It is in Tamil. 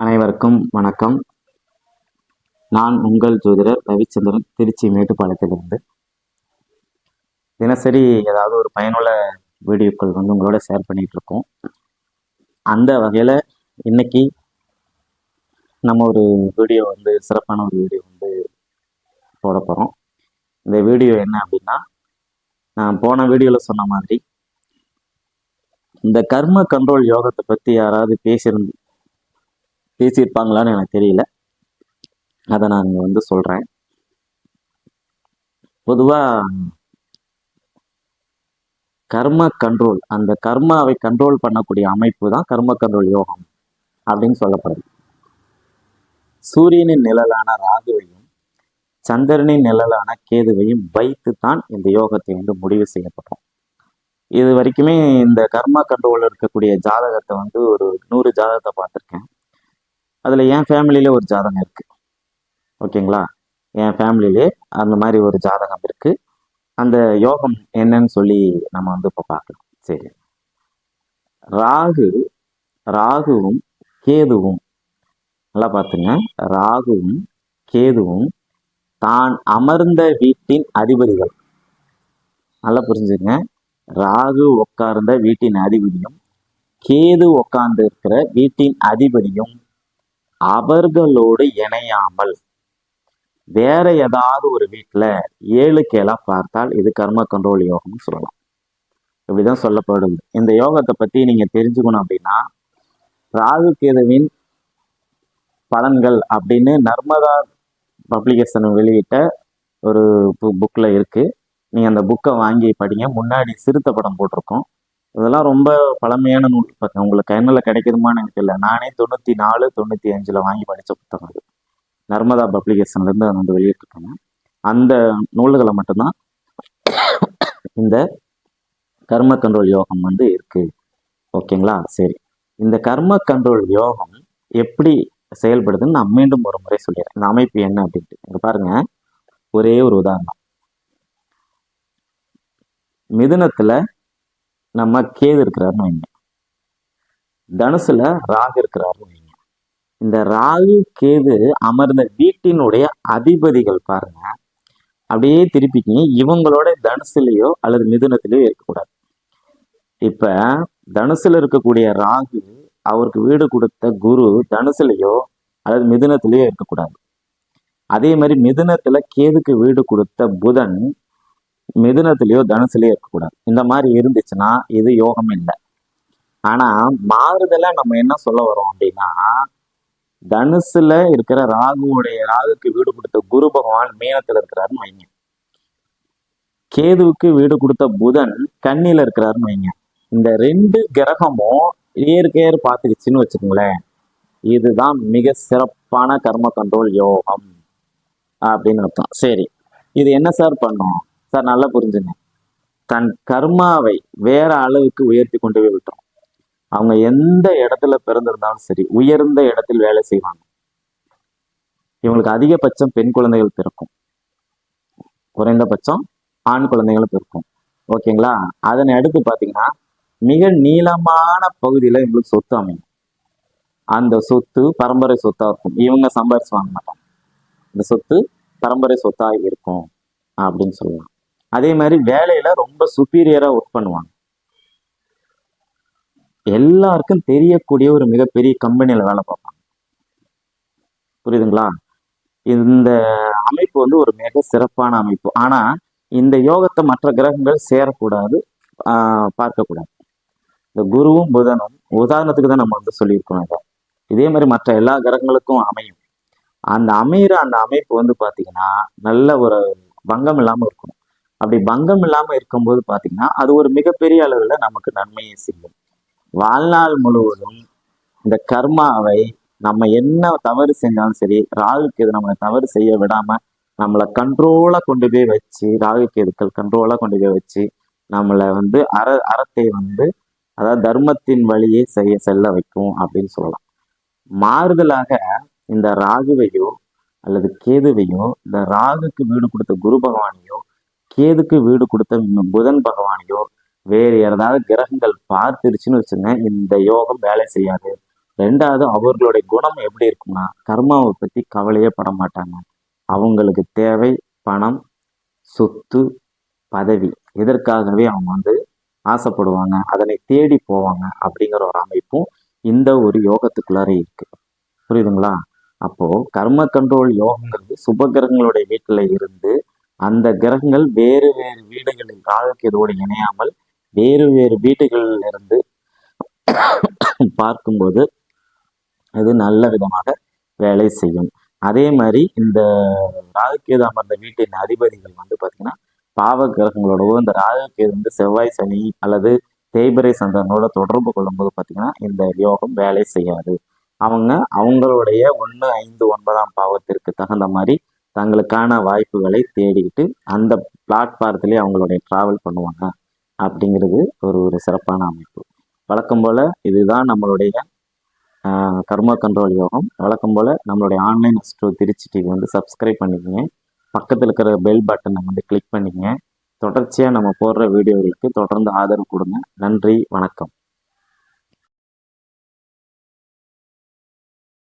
அனைவருக்கும் வணக்கம். நான் உங்கள் ஜோதிடர் ரவிச்சந்திரன் திருச்சி மேட்டுப்பாளையத்திலிருந்து. தினசரி ஏதாவது ஒரு பயனுள்ள வீடியோக்கள் வந்து உங்களோட ஷேர் பண்ணிட்டு இருக்கோம். அந்த வகையில் இன்னைக்கு நம்ம ஒரு வீடியோ வந்து சிறப்பான ஒரு வீடியோ வந்து போட போகிறோம் இந்த வீடியோ என்ன அப்படின்னா நான் போன வீடியோவில் சொன்ன மாதிரி இந்த கர்ம கண்ட்ரோல் யோகத்தை பற்றி யாராவது பேசியிருந்து பேசியிருப்பாங்களான்னு எனக்கு தெரியல. அதை நான் இங்கே வந்து சொல்கிறேன் பொதுவாக கர்ம கண்ட்ரோல் அந்த கர்மாவை கண்ட்ரோல் பண்ணக்கூடிய அமைப்பு தான் கர்ம கண்ட்ரோல் யோகம் அப்படின்னு சொல்லப்படுது. சூரியனின் நிழலான ராகுவையும் சந்திரனின் நிழலான கேதுவையும் வைத்து தான் இந்த யோகத்தை வந்து முடிவு செய்யப்பட்டோம். இது வரைக்குமே இந்த கர்மா கண்ட்ரோல் இருக்கக்கூடிய ஜாதகத்தை வந்து ஒரு நூறு ஜாதகத்தை பார்த்துருக்கேன். அதில் என் ஃபேமிலியில ஒரு ஜாதகம் இருக்குது ஓகேங்களா என் ஃபேமிலியிலே அந்த மாதிரி ஒரு ஜாதகம் இருக்குது அந்த யோகம் என்னன்னு சொல்லி நம்ம வந்து இப்போ பார்க்கலாம் சரி. ராகு ராகுவும் கேதுவும். நல்லா பார்த்துங்க. ராகுவும் கேதுவும் தான் அமர்ந்த வீட்டின் அதிபதிகள். நல்லா புரிஞ்சுங்க. ராகு உட்கார்ந்த வீட்டின் அதிபதியும் கேது உட்கார்ந்து இருக்கிற வீட்டின் அதிபதியும் அவர்களோடு இணையாமல் வேற ஏதாவது ஒரு வீட்டில் ஏழு கேளா பார்த்தால் இது கர்ம கண்ட்ரோல் யோகம்னு சொல்லலாம். இப்படிதான் சொல்லப்படுது. இந்த யோகத்தை பற்றி நீங்கள் தெரிஞ்சுக்கணும் அப்படின்னா ராகு கேதுவின் பலன்கள் அப்படின்னு நர்மதா பப்ளிகேஷன் வெளியிட்ட ஒரு புக்கில் இருக்குது நீங்கள் அந்த புக்கை வாங்கி படிங்க. முன்னாடி சிறுத்த படம் போட்டிருக்கோம். இதெல்லாம் ரொம்ப பழமையான நூல். பார்த்தேன் உங்களுக்கு கைநில கிடைக்குதுமான்னு எனக்கு இல்லை நானே தொண்ணூற்றி நாலு தொண்ணூற்றி அஞ்சில் வாங்கி படித்த புத்தகம் அது. நர்மதா பப்ளிகேஷன்லேருந்து அதை வந்து வெளியிட்டிருக்காங்க அந்த நூல்களை மட்டும்தான் இந்த கர்ம கண்ட்ரோல் யோகம் வந்து இருக்குது ஓகேங்களா? சரி. இந்த கர்ம கண்ட்ரோல் யோகம் எப்படி செயல்படுதுன்னு நான் மீண்டும் ஒரு முறை சொல்லிடுறேன். இந்த அமைப்பு என்ன அப்படின்ட்டு. இங்கே பாருங்கள் ஒரே ஒரு உதாரணம். மிதுனத்தில் நம்ம கேது இருக்கிறாருன்னு வைங்க. தனுசுல ராகு இருக்கிறாருன்னு வைங்க. இந்த ராகு கேது அமர்ந்த வீட்டினுடைய அதிபதிகள் பாருங்க. அப்படியே திருப்பிக்கிங்க இவங்களோட தனுசுலையோ அல்லது மிதுனத்திலேயோ இருக்கக்கூடாது. இப்ப தனுசுல இருக்கக்கூடிய ராகு அவருக்கு வீடு கொடுத்த குரு தனுசுலையோ அல்லது மிதுனத்திலேயோ இருக்கக்கூடாது. அதே மாதிரி மிதுனத்துல கேதுக்கு வீடு கொடுத்த புதன் மிதுனத்திலேயோ தனுசுலயோ இருக்கக்கூடாது. இந்த மாதிரி இருந்துச்சுன்னா இது யோகம் இல்லை. ஆனா மாறுதலை நம்ம என்ன சொல்ல வரோம் அப்படின்னா தனுசுல இருக்கிற ராகுவுடைய ராகுக்கு வீடு கொடுத்த குரு பகவான் மீனத்துல இருக்கிறாருன்னு வைங்க. கேதுவுக்கு வீடு கொடுத்த புதன் கண்ணில இருக்கிறாருன்னு வைங்க. இந்த ரெண்டு கிரகமும் இயற்கையர் பார்த்துக்கிச்சுன்னு வச்சுக்கோங்களேன். இதுதான் மிக சிறப்பான கர்ம கண்ட்ரோல் யோகம் அப்படின்னு அர்த்தம். சரி இது என்ன சார் பண்ணும்? சார் நல்லா புரிஞ்சுங்க. தன் கர்மாவை வேற அளவுக்கு உயர்த்தி கொண்டு போய் விட்டோம். அவங்க எந்த இடத்துல பிறந்திருந்தாலும் சரி உயர்ந்த இடத்தில் வேலை செய்வாங்க. இவங்களுக்கு அதிகபட்சம் பெண் குழந்தைகள் பிறக்கும். குறைந்தபட்சம் ஆண் குழந்தைகளும் பிறக்கும். ஓகேங்களா? அதனை அடுத்து பார்த்தீங்கன்னா மிக நீளமான பகுதியில் இவங்களுக்கு சொத்து அமையும். அந்த சொத்து பரம்பரை சொத்தா இருக்கும். இவங்க சம்பாரிச்சு வாங்க மாட்டாங்க. இந்த சொத்து பரம்பரை சொத்தா இருக்கும் அப்படின்னு சொல்லலாம். அதே மாதிரி வேலையில ரொம்ப சுப்பீரியரா ஒர்க் பண்ணுவாங்க. எல்லாருக்கும் தெரியக்கூடிய ஒரு மிகப்பெரிய கம்பெனியில வேலை பார்ப்பாங்க. புரியுதுங்களா? இந்த அமைப்பு வந்து ஒரு மிக சிறப்பான அமைப்பு. ஆனா இந்த யோகத்தை மற்ற கிரகங்கள் சேரக்கூடாது ஆஹ் பார்க்கக்கூடாது. இந்த குருவும் புதனும் உதாரணத்துக்கு தான் நம்ம வந்து சொல்லியிருக்கோம் இதை. இதே மாதிரி மற்ற எல்லா கிரகங்களுக்கும் அமையும். அந்த அமையிற அந்த அமைப்பு வந்து பாத்தீங்கன்னா நல்ல ஒரு பங்கம் இல்லாம இருக்கும். அப்படி பங்கம் இல்லாம இருக்கும்போது பாத்தீங்கன்னா அது ஒரு மிகப்பெரிய அளவுல நமக்கு நன்மையை செய்யும். வாழ்நாள் முழுவதும் இந்த கர்மாவை நம்ம என்ன தவறு செஞ்சாலும் சரி ராகுக்கு இது நம்மளை தவறு செய்ய விடாம நம்மளை கண்ட்ரோலா கொண்டு போய் வச்சு ராகு கேதுக்கள் கண்ட்ரோலா கொண்டு போய் வச்சு நம்மளை வந்து அற அறத்தை வந்து அதாவது தர்மத்தின் வழியே செய்ய செல்ல வைக்கும் அப்படின்னு சொல்லலாம். மாறுதலாக இந்த ராகுவையோ அல்லது கேதுவையோ இந்த ராகுக்கு வீடு கொடுத்த குரு பகவானையோ கேதுக்கு வீடு கொடுத்த புதன் பகவானையோ வேறு ஏதாவது கிரகங்கள் பார்த்துருச்சுன்னு வச்சுங்க இந்த யோகம் வேலை செய்யாது. ரெண்டாவது அவர்களுடைய குணம் எப்படி இருக்கும்னா கர்மாவை பற்றி கவலையே பட மாட்டாங்க. அவங்களுக்கு தேவை பணம் சொத்து பதவி. இதற்காகவே அவங்க வந்து ஆசைப்படுவாங்க அதனை தேடி போவாங்க அப்படிங்கிற ஒரு அமைப்பும் இந்த ஒரு யோகத்துக்குள்ளார இருக்கு. புரியுதுங்களா? அப்போ கர்ம கண்ட்ரோல் யோகங்கிறது சுபகிரகங்களுடைய வீட்டில் இருந்து அந்த கிரகங்கள் வேறு வேறு வீடுகளில் ராகுக்கேதுவோடு இணையாமல் வேறு வேறு வீடுகளில் இருந்து பார்க்கும்போது அது நல்ல விதமாக வேலை செய்யும். அதே மாதிரி இந்த ராகுக்கேது அமர்ந்த வீட்டின் அதிபதிகள் வந்து பார்த்தீங்கன்னா பாவ கிரகங்களோடவோ இந்த ராகுக்கேது வந்து செவ்வாய் சனி அல்லது தேய்பிரை சந்திரனோட தொடர்பு கொள்ளும்போது பார்த்தீங்கன்னா இந்த யோகம் வேலை செய்யாது. அவங்க அவங்களுடைய ஒன்று ஐந்து ஒன்பதாம் பாவத்திற்கு தகுந்த மாதிரி தங்களுக்கான வாய்ப்புகளை தேடிக்கிட்டு அந்த பிளாட்ஃபாரத்துலேயே அவங்களுடைய ட்ராவல் பண்ணுவாங்க அப்படிங்கிறது ஒரு ஒரு சிறப்பான அமைப்பு. வழக்கம் போல் இதுதான் நம்மளுடைய கர்ம கர்மா கண்ட்ரோல் யோகம். வழக்கம் போல் நம்மளுடைய ஆன்லைன் அஸ்ட்ரோ திருச்சி டிவி வந்து சப்ஸ்கிரைப் பண்ணிக்கங்க. பக்கத்தில் இருக்கிற பெல் பட்டனை வந்து கிளிக் பண்ணிக்கங்க. தொடர்ச்சியாக நம்ம போடுற வீடியோகளுக்கு தொடர்ந்து ஆதரவு கொடுங்க. நன்றி வணக்கம்.